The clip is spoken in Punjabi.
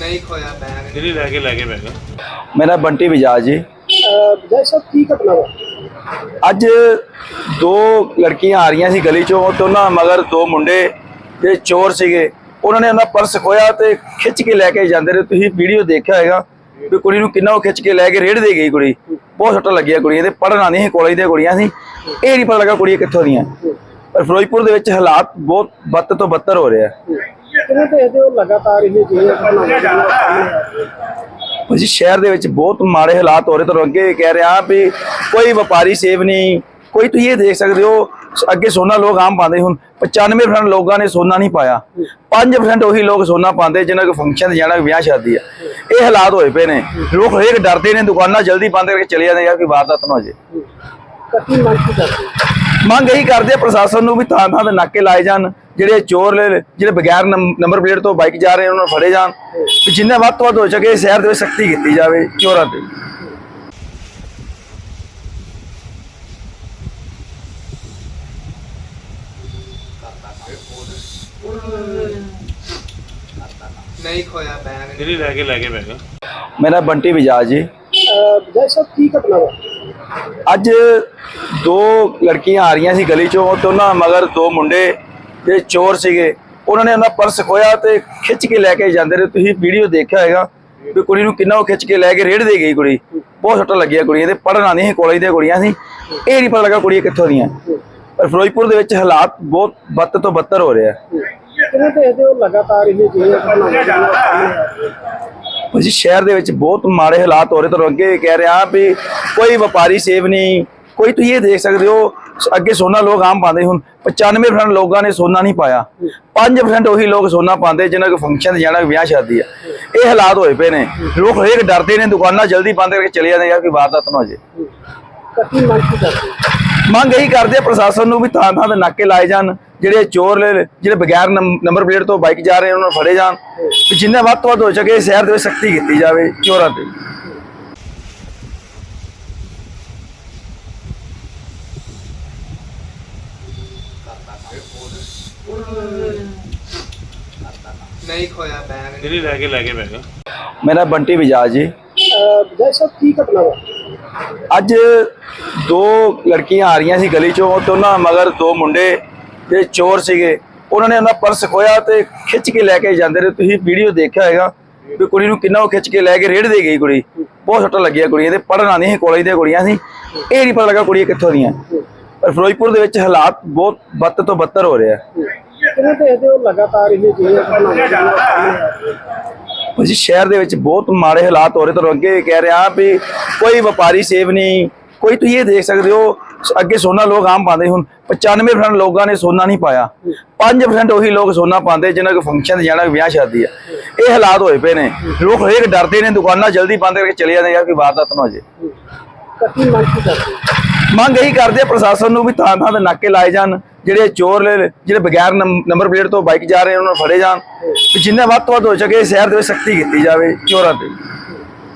ਨਹੀਂ ਖੋਇਆ ਬੈਗ ਜਿਹੜੀ ਲੈ ਕੇ ਲੈ ਕੇ ਬੈਗ ਮੇਰਾ ਬੰਟੀ ਵਿਜਾਜ ਜੀ। ਜੈ ਸਾਹਿਬ ਕੀ ਘਟਨਾ ਵਾ? ਅੱਜ ਦੋ ਲੜਕੀਆਂ ਆ ਰਹੀਆਂ ਸੀ ਗਲੀ ਚੋਂ ਤੇ ਉਹਨਾਂ ਮਗਰ ਦੋ ਮੁੰਡੇ ਜਿਹੜੇ ਚੋਰ ਸੀਗੇ। ਉਹਨਾਂ ਨੇ ਉਹਨਾਂ ਪਰਸ ਖੋਇਆ ਤੇ ਖਿੱਚ ਕੇ ਲੈ ਕੇ ਜਾਂਦੇ ਰਹੇ। ਤੁਸੀਂ ਵੀਡੀਓ ਦੇਖਿਆ ਹੋਵੇਗਾ ਵੀ ਕੁੜੀ ਨੂੰ ਕਿੰਨਾ ਉਹ ਖਿੱਚ ਕੇ ਲੈ ਕੇ ਰੇੜ ਦੇ ਗਈ ਕੁੜੀ। ਬਹੁਤ ਸੱਟਾਂ ਲੱਗੀਆਂ ਕੁੜੀਆਂ ਦੇ ਪੜਨ ਆਉਂਦੀਆਂ ਸੀ ਕਾਲਜ ਦੀਆਂ ਕੁੜੀਆਂ ਸੀ। ਇਹ ਨਹੀਂ ਪਤਾ ਲੱਗਾ ਕੁੜੀਆਂ ਕਿੱਥੋਂ ਦੀਆਂ। ਪਰ ਫਿਰੋਜ਼ਪੁਰ ਦੇ ਵਿੱਚ ਹਾਲਾਤ ਬਹੁਤ ਬੱਤ ਤੋਂ ਬੱਤਰ ਹੋ ਰਿਹਾ ਕਿਵੇਂ ਦੇਖਦੇ ਹੋ ਲਗਾਤਾਰ ਇਹ? ਭਾਜੀ ਸ਼ਹਿਰ ਦੇ ਵਿੱਚ ਬਹੁਤ ਮਾੜੇ ਹਾਲਾਤ ਹੋ ਰਹੇ ਤੁਹਾਨੂੰ ਅੱਗੇ ਕਹਿ ਰਿਹਾ ਵੀ ਕੋਈ ਵਪਾਰੀ ਸੇਵ ਨਹੀਂ ਕੋਈ ਤੁਸੀਂ ਇਹ ਦੇਖ ਸਕਦੇ ਹੋ ਅੱਗੇ ਸੋਨਾ ਲੋਕ ਆਮ ਪਾਉਂਦੇ ਹੁਣ 95% ਲੋਕਾਂ ਨੇ ਸੋਨਾ ਨਹੀਂ ਪਾਇਆ। 5% ਉਹੀ ਲੋਕ ਸੋਨਾ ਪਾਉਂਦੇ ਜਿਨ੍ਹਾਂ ਕੋ ਫੰਕਸ਼ਨ ਤੇ ਜਾਣਾ ਵਿਆਹ ਸ਼ਾਦੀ ਆ। ਇਹ ਹਾਲਾਤ ਹੋਏ ਪਏ ਨੇ। ਲੋਕ ਹਰੇਕ ਡਰਦੇ ਨੇ ਦੁਕਾਨਾਂ ਜਲਦੀ ਬੰਦ ਕਰਕੇ ਚਲੇ ਜਾਂਦੇ ਯਾਰ ਕੋਈ ਵਾਰਦਾਤ ਨਾ ਹੋ ਜੇ ਤਾਂ ਮੰਗ ਕਰਦੇ? ਮੰਗ ਇਹੀ ਕਰਦੇ ਆ ਪ੍ਰਸ਼ਾਸਨ ਨੂੰ ਵੀ ਥਾਂ ਥਾਂ ਤੇ ਨਾਕੇ ਲਾਏ ਜਾਣ ਜਿਹੜੇ ਚੋਰ ਲੈ ਜਿਹੜੇ ਬਗੈਰ ਨੰਬ- ਨੰਬਰ ਪਲੇਟ ਤੋਂ ਬਾਈਕ ਜਾ ਰਹੇ ਉਹਨਾਂ ਨੂੰ ਫੜੇ ਜਾਣ। ਵੀ ਜਿੰਨੇ ਵੱਧ ਤੋਂ ਵੱਧ ਹੋ ਸਕੇ ਸ਼ਹਿਰ ਦੇ ਵਿੱਚ ਸਖਤੀ ਕੀਤੀ ਜਾਵੇ ਚੋਰਾਂ ਤੇ। ਨਹੀਂ ਖੋਇਆ ਬੈਗ। ਜਿਹੜੀ ਲੈ ਕੇ ਲੈ ਕੇ ਬੈਗ ਮੇਰਾ ਬੰਟੀ ਵਿਜਾਜ ਜੀ। ਅਹ ਜੈ ਸਾਹਿਬ ਕੀ ਘਟਨਾ ਵਾ ਅੱਜ ਦੋ ਲੜਕੀਆਂ ਆ ਰਹੀਆਂ ਸੀ ਗਲੀ ਚੋਂ ਤੇ ਉਹਨਾਂ ਮਗਰ ਦੋ ਮੁੰਡੇ ਜਿਹੜੇ ਚੋਰ ਸੀਗੇ। ਉਹਨਾਂ ਨੇ ਉਹਨਾਂ ਪਰਸ ਖੋਇਆ ਤੇ ਖਿੱਚ ਕੇ ਲੈ ਕੇ ਜਾਂਦੇ ਰਹੇ। ਤੁਸੀਂ ਵੀਡੀਓ ਦੇਖਿਆ ਹੋਵੇਗਾ ਵੀ ਕੁੜੀ ਨੂੰ ਕਿੰਨਾ ਉਹ ਖਿੱਚ ਕੇ ਲੈ ਕੇ ਰੇੜ ਦੇ ਗਈ ਕੁੜੀ। ਬਹੁਤ ਸੱਟਾਂ ਲੱਗਿਆ ਕੁੜੀਆਂ ਦੇ। ਪੜਨ ਆਉਂਦੀਆਂ ਸੀ, ਕਾਲਜ ਦੀਆਂ ਕੁੜੀਆਂ ਸੀ। ਇਹ ਨਹੀਂ ਪਤਾ ਲੱਗਾ ਕੁੜੀਆਂ ਕਿੱਥੋਂ ਦੀਆਂ। ਪਰ ਫਿਰੋਜ਼ਪੁਰ ਦੇ ਵਿੱਚ ਹਾਲਾਤ ਬਹੁਤ ਬੱਤ ਤੋਂ ਬੱਤਰ ਹੋ ਰਿਹਾ ਕਿਵੇਂ ਦੇਖਦੇ ਹੋ? ਲਗਾਤਾਰ ਇਹ ਜਿਹੜੀਆਂ ਸਾਹਮਣੇ ਆ ਰਹੀਆਂ? ਭਾਜੀ ਸ਼ਹਿਰ ਦੇ ਵਿੱਚ ਬਹੁਤ ਮਾੜੇ ਹਾਲਾਤ ਹੋ ਰਹੇ ਤੁਹਾਨੂੰ ਅੱਗੇ ਕਹਿ ਰਿਹਾ ਵੀ ਕੋਈ ਵਪਾਰੀ ਸੇਵ ਨਹੀਂ ਕੋਈ ਤੁਸੀਂ ਇਹ ਦੇਖ ਸਕਦੇ ਹੋ ਅੱਗੇ ਸੋਨਾ ਲੋਕ ਆਮ ਪਾਉਂਦੇ ਹੁਣ 95% ਲੋਕਾਂ ਨੇ ਸੋਨਾ ਨਹੀਂ ਪਾਇਆ। 5% ਉਹੀ ਲੋਕ ਸੋਨਾ ਪਾਉਂਦੇ ਜਿਨ੍ਹਾਂ ਕੋ ਫੰਕਸ਼ਨ ਤੇ ਜਾਣਾ ਵਿਆਹ ਸ਼ਾਦੀ ਆ। ਇਹ ਹਾਲਾਤ ਹੋਏ ਪਏ ਨੇ। ਲੋਕ ਹਰੇਕ ਡਰਦੇ ਨੇ ਦੁਕਾਨਾਂ ਜਲਦੀ ਬੰਦ ਕਰਕੇ ਚਲੇ ਜਾਂਦੇ ਯਾਰ ਕੋਈ ਵਾਰਦਾਤ ਨਾ ਹੋ ਜੇ। ਤਾਂ ਮੰਗ ਇਹੀ ਕਰਦੇ ਆ ਪ੍ਰਸ਼ਾਸਨ ਨੂੰ ਵੀ ਥਾਂ ਥਾਂ ਤੇ ਨਾਕੇ ਲਾਏ ਜਾਣ। ਜਿਹੜੇ ਚੋਰ ਲੈ ਜਿਹੜੇ ਬਗੈਰ ਨੰਬ- ਨੰਬਰ ਪਲੇਟ ਤੋਂ ਬਾਈਕ ਜਾ ਰਹੇ ਉਹਨਾਂ ਨੂੰ ਫੜੇ ਜਾਣ। ਵੀ ਜਿੰਨੇ ਵੱਧ ਤੋਂ ਵੱਧ ਹੋ ਸਕੇ ਸ਼ਹਿਰ ਦੇ ਵਿੱਚ ਸਖਤੀ ਕੀਤੀ ਜਾਵੇ ਚੋਰਾਂ ਤੇ। ਨਹੀਂ ਖੋਇਆ ਬੈਗ ਜਿਹੜੀ ਲੈ ਕੇ ਲੈ ਕੇ ਬੈਗ ਮੇਰਾ ਬੰਟੀ ਵਿਜਾਜ ਜੀ। ਸਾਹਿਬ ਕੀ ਘਟਨਾ ਅੱਜ ਦੋ ਲੜਕੀਆਂ ਆ ਰਹੀਆਂ ਸੀ ਗਲੀ ਚੋਂ ਤੇ ਉਹਨਾਂ ਮਗਰ ਦੋ ਮੁੰਡੇ ਜਿਹੜੇ ਚੋਰ ਸੀਗੇ, ਉਹਨਾਂ ਨੇ ਉਹਨਾਂ ਪਰਸ ਖੋਇਆ ਤੇ ਖਿੱਚ ਕੇ ਲੈ ਕੇ ਜਾਂਦੇ ਰਹੇ। ਤੁਸੀਂ ਵੀਡੀਓ ਦੇਖਿਆ ਹੋਵੇਗਾ ਵੀ ਕੁੜੀ ਨੂੰ ਕਿੰਨਾ ਉਹ ਖਿੱਚ ਕੇ ਲੈ ਕੇ ਰੇੜ ਦੇ ਗਈ ਕੁੜੀ। ਬਹੁਤ ਸੱਟਾਂ ਲੱਗੀਆਂ ਕੁੜੀਆਂ ਦੇ ਪੜਨ ਆਉਂਦੀਆਂ ਕਾਲਜ ਦੀਆਂ ਕੁੜੀਆਂ ਸੀ। ਇਹ ਨਹੀਂ ਪਤਾ ਲੱਗਾ ਕੁੜੀਆਂ ਕਿੱਥੋਂ ਦੀਆਂ। ਪਰ ਫਿਰੋਜ਼ਪੁਰ ਦੇ ਵਿੱਚ ਹਾਲਾਤ ਬਹੁਤ ਬੱਤ ਤੋਂ ਬੱਤਰ ਹੋ ਰਿਹਾ। ਕਿਵੇਂ ਦੇਖਦੇ ਹੋ ਲਗਾਤਾਰ ਇਹ ਜਿਹੜੀਆਂ ਭਾਜੀ, ਸ਼ਹਿਰ ਦੇ ਵਿੱਚ ਬਹੁਤ ਮਾੜੇ ਹਾਲਾਤ ਹੋ ਰਹੇ। ਤੁਹਾਨੂੰ ਅੱਗੇ ਕਹਿ ਰਿਹਾ ਵੀ ਕੋਈ ਵਪਾਰੀ ਸੇਵ ਨਹੀਂ। ਕੋਈ ਤੁਸੀਂ ਇਹ ਦੇਖ ਸਕਦੇ ਹੋ ਅੱਗੇ ਸੋਨਾ ਲੋਕ ਆਮ ਪਾਉਂਦੇ ਹੁਣ 95% ਲੋਕਾਂ ਨੇ ਸੋਨਾ ਨਹੀਂ ਪਾਇਆ। 5% ਉਹੀ ਲੋਕ ਸੋਨਾ ਪਾਉਂਦੇ ਜਿਨ੍ਹਾਂ ਕੋ ਫੰਕਸ਼ਨ ਤੇ ਜਾਣਾ ਵਿਆਹ ਸ਼ਾਦੀ ਆ। ਇਹ ਹਾਲਾਤ ਹੋਏ ਪਏ ਨੇ। ਲੋਕ ਹਰੇਕ ਡਰਦੇ ਨੇ ਦੁਕਾਨਾਂ ਜਲਦੀ ਬੰਦ ਕਰਕੇ ਚਲੇ ਜਾਂਦੇ ਯਾਰ ਕੋਈ ਵਾਰਦਾਤ ਨਾ ਹੋ ਜੇ। ਤਾਂ ਮੰਗ ਇਹੀ ਕਰਦੇ ਆ ਪ੍ਰਸ਼ਾਸਨ ਨੂੰ ਵੀ ਥਾਂ ਤੇ ਨਾਕੇ ਲਾਏ ਜਾਣ ਜਿਹੜੇ ਚੋਰ ਜਿਹੜੇ ਬਗੈਰ ਨੰਬ- ਨੰਬਰ ਪਲੇਟ ਤੋਂ ਬਾਈਕ ਜਾ ਰਹੇ ਉਹਨਾਂ ਨੂੰ ਫੜੇ ਜਾਣ। ਜਿੰਨੇ ਵੱਧ ਤੋਂ ਵੱਧ ਹੋ ਸਕੇ ਸ਼ਹਿਰ ਦੇ ਵਿੱਚ ਸਖਤੀ ਕੀਤੀ ਜਾਵੇ ਚੋਰਾਂ ਤੇ।